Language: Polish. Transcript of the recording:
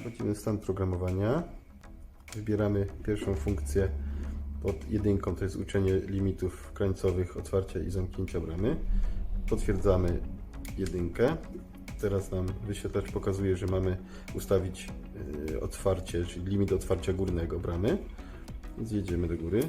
Wchodzimy w stan programowania. Wybieramy pierwszą funkcję pod jedynką, to jest uczenie limitów krańcowych otwarcia i zamknięcia bramy. Potwierdzamy jedynkę. Teraz nam wyświetlacz pokazuje, że mamy ustawić e, otwarcie, czyli limit otwarcia górnego bramy. Więc jedziemy do góry.